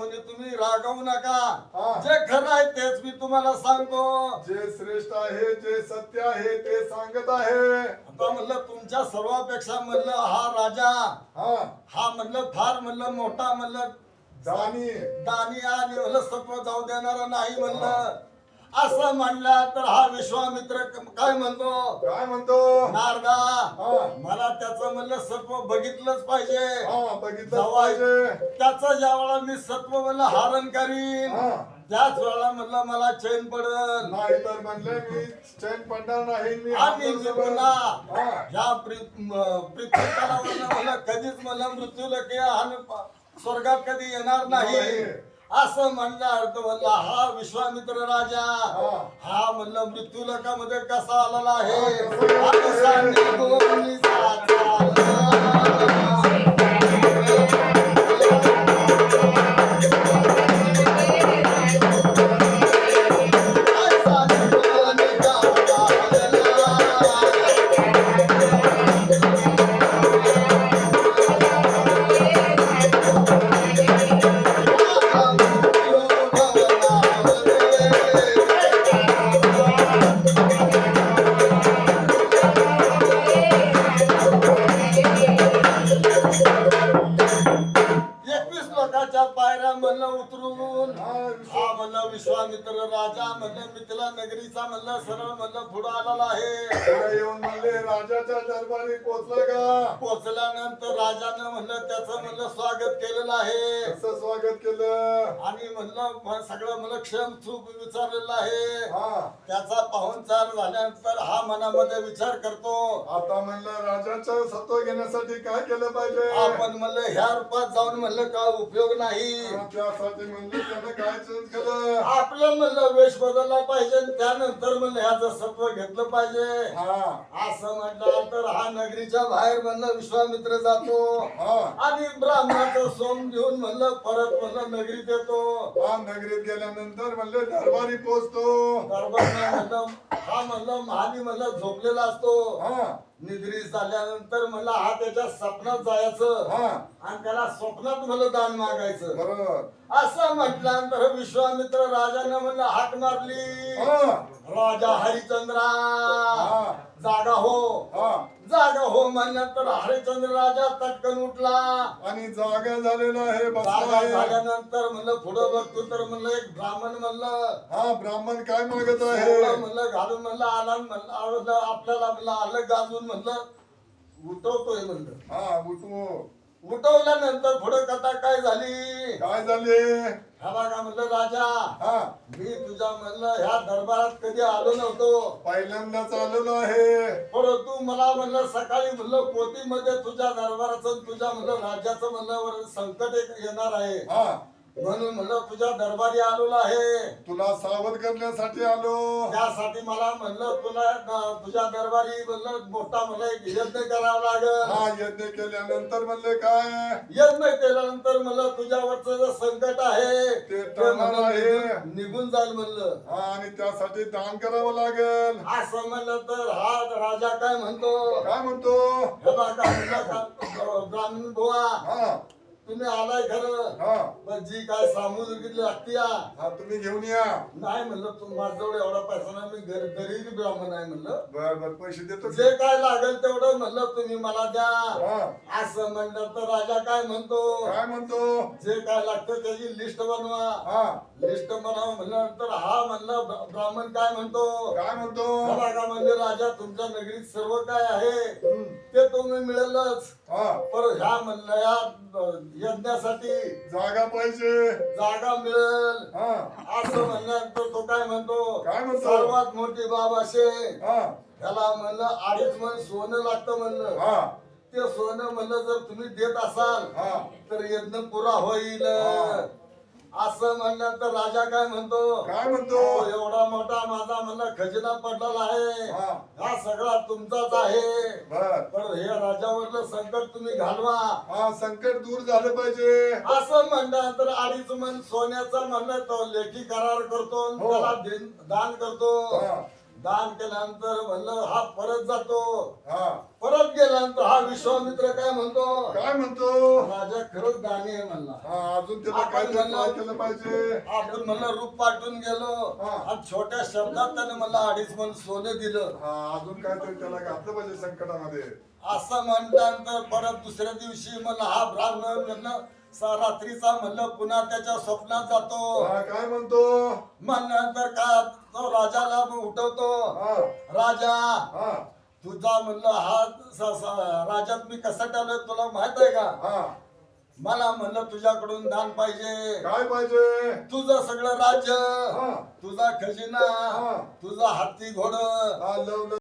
मुनी तुम्ही रागवू नका. जे खरं आहे तेच मी तुम्हाला सांगतो. जे श्रेष्ठ आहे जे सत्य आहे ते सांगत आहे. आता म्हणलं तुमच्या सर्वापेक्षा म्हणलं हा राजा हा. हा म्हणलं फार म्हणलं मोठा म्हणलं दानी. दानी आणि म्हणलं सत्व जाऊ देणारा नाही म्हणलं. असं म्हणलं तर हा विश्वामित्र काय म्हणतो काय म्हणतो नारदा हा. मला त्याचं म्हणलं सत्व बघितलंच पाहिजे हा बघितलं त्याचं ज्या वेळा मी सत्व म्हणलं हरण करीन हा. त्याच वेळेला म्हणलं मला चैन पडल नाही तर म्हणले मी चैन पडणार नाही मी आणि मी हा. ह्या पृ- म- पृथ्वी तलावाला मला कधीच मला मृत्यू लके आणि प- स्वर्गात कधी येणार नाही. असं म्हणलं अर्थ म्हणला हा विश्वामित्र राजा हा. म्हणलं मृत्यू लोकामध्ये कसा आलेला आहे कसा आलेला आहे? विश्वामित्र राजा म्हणलं मिथिला नगरीचा म्हणलं सरळ म्हणलं पुढं आलेला आहे. पुढे येऊन म्हणले राजाच्या दरबारी पोचला का? पोचल्यानंतर राजानं म्हणलं त्याचं म्हणलं स्वागत केलेलं आहे. कसं स्वागत केलं? म्हणलं म- सगळं म्हणलं क्षम चूक विचारलेलं आहे. हा. त्याचा पाहुणचार झाल्यानंतर हा मनामध्ये विचार करतो. आता म्हणलं राजाचं सत्व घेण्यासाठी काय केलं पाहिजे? आपण म्हणलं ह्या रूपात जाऊन म्हणलं काय उपयोग नाही? हा, त्यासाठी म्हणलं त्यानं काय चेंज केलं? आपलं म्हणलं वेश बदलला पाहिजे आणि त्यानंतर म्हणलं ह्याचं सत्व घेतलं पाहिजे. हा. असं म्हटलं तर हा नगरीच्या बाहेर म्हणलं विश्वामित्र जातो. हा. आणि ब्राह्मणाचं सोम घेऊन म्हणलं परत म्हणलं नगरीत येतो. हा नगरीत गेल्यानंतर म्हणले दरबारी पोचतो. म्हणलं हा म्हणलं महानी म्हणलं झोपलेला असतो. हा. निद्री झाल्यानंतर म्हणलं हा त्याच्या स्वप्नात जायचं. हा. आणि त्याला स्वप्नात म्हणलं दान मागायचं. बरोबर. असं म्हटल्यानंतर विश्वामित्र राजानं म्हणलं हाक मारली. हा. राजा हरिचंद्रा. हा. जागा हो. हा. जागा हो म्हणल्यानंतर हरिचंद्र राजा तटकन उठला. आणि जागा झालेला आहे बसला जागा झाल्यानंतर म्हणलं पुढं बघतो तर म्हणलं एक ब्राह्मण म्हणलं. हा ब्राह्मण काय मागत आहे? म्हणलं घालून म्हणलं आला म्हणलं आपल्याला म्हणलं आलं गाजून म्हणलं उठवतोय म्हणलं. हा उठू उठवल्यानंतर पुढं कथा काय झाली? काय झाले? हा बघा म्हणलं राजा हा. मी तुझ्या म्हणलं ह्या दरबारात कधी आलो नव्हतो. पहिल्यांदाच आलेलो आहे. परंतु मला म्हणलं सकाळी म्हणलं पोतीमध्ये तुझ्या दरबाराचं आणि तुझ्या म्हणलं राज्याचं म्हणलं संकट एक येणार आहे. हा. म्हणून म्हणलं तुझ्या दरबारी आलेलो आहे. तुला सावध करण्यासाठी आलो. त्यासाठी मला म्हणलं तुला तुझ्या दरबारी म्हणलं मोठा मला एक यज्ञ करावा लागल. हा यज्ञ केल्यानंतर म्हणले काय? यज्ञ केल्यानंतर म्हणलं तुझ्यावरचं जे संकट आहे ते टळणार आहे. निघून- निघून जाईल म्हणलं. हा आणि त्यासाठी दान करावं लागेल. असं म्हणलं तर हा राजा काय म्हणतो? काय म्हणतो? हे बघा म्हणलं का- ब्राह्मण बुवा हा. तुम्ही आलाय खरं. हा. पण जी काय सामुद्रिक लागती या. हा तुम्ही घेऊन या. नाही म्हणलं तू माझ्याजवळ एवढा पैसा नाही मी गरी- गरीब ब्राह्मण आहे म्हणलं. बर बर पैसे देतो जे काय लागेल तेवढं म्हणलं तुम्ही मला द्या. हा. असं म्हणलं तर राजा काय म्हणतो? काय म्हणतो? जे काय लागतं त्याची लिस्ट बनवा. हा. लिस्ट बनवा म्हणल्यानंतर हा म्हणलं ब्रा- ब्राह्मण काय म्हणतो? काय म्हणतो? बघा म्हणजे राजा तुमच्या नगरीत सर्व काय आहे? हम्म. ते तुम्ही मिळेलच. हा. पर ह्या म्हणलं या यज्ञासाठी जागा पाहिजे. जागा मिळेल. हा. असं म्हणल्यानंतर तो काय म्हणतो? काय म्हणतो? सर्वात मोठी बाब असे हा. त्याला म्हणलं अडीच मन सोनं लागतं म्हणलं. हा. ते सोनं म्हणलं जर तुम्ही देत असाल हा. तर यज्ञ पुरा होईल. हा. असं म्हणल्यानंतर राजा काय म्हणतो काय म्हणतो? "अहो, एवढा मोठा माझा म्हणलं खजिना पडलेला आहे हा. हा सगळा तुमचाच आहे बर पण हे राजावरलं संकट तुम्ही घालवा हा संकट दूर झालं पाहिजे असं म्हणल्यानंतर अडीच मन सोन्याचं म्हणलं तो लेखी करार करतो हो. त्याला दिन- दान करतो हा. दान केल्यानंतर म्हणलं हा परत जातो. हा. परत गेल्यानंतर हा विश्वामित्र काय म्हणतो? काय म्हणतो? राजा खरंच दानी आहे म्हणला. हा अजून त्याला काय आपण काय म्हणलं- केलं पाहिजे? आपण म्हणलं रूप पाठवून गेलो. हा. आणि छोट्या शब्दात त्याने मला अडीच मन सोने दिलं. हा अजून काहीतरी त्याला घातलं पाहिजे संकटामध्ये. असं म्हणल्यानंतर परत दुसऱ्या दिवशी मला हा ब्राह्मण म्हणलं स- रात्रीचा म्हणलं पुन्हा त्याच्या स्वप्नात जातो. हा काय म्हणतो? म्हणल्यानंतर का तो राजाला मग उठवतो. हा. राजा हा. तुझा म्हणलं हा स- स- राज्यात मी कसं ठेवलंय तुला माहीत आहे का? हा. मला म्हणलं तुझ्याकडून दान पाहिजे. काय पाहिजे? तुझं सगळं राज्य हा. तुझा खजिना हा. तुझा हत्ती घोड. हा लव.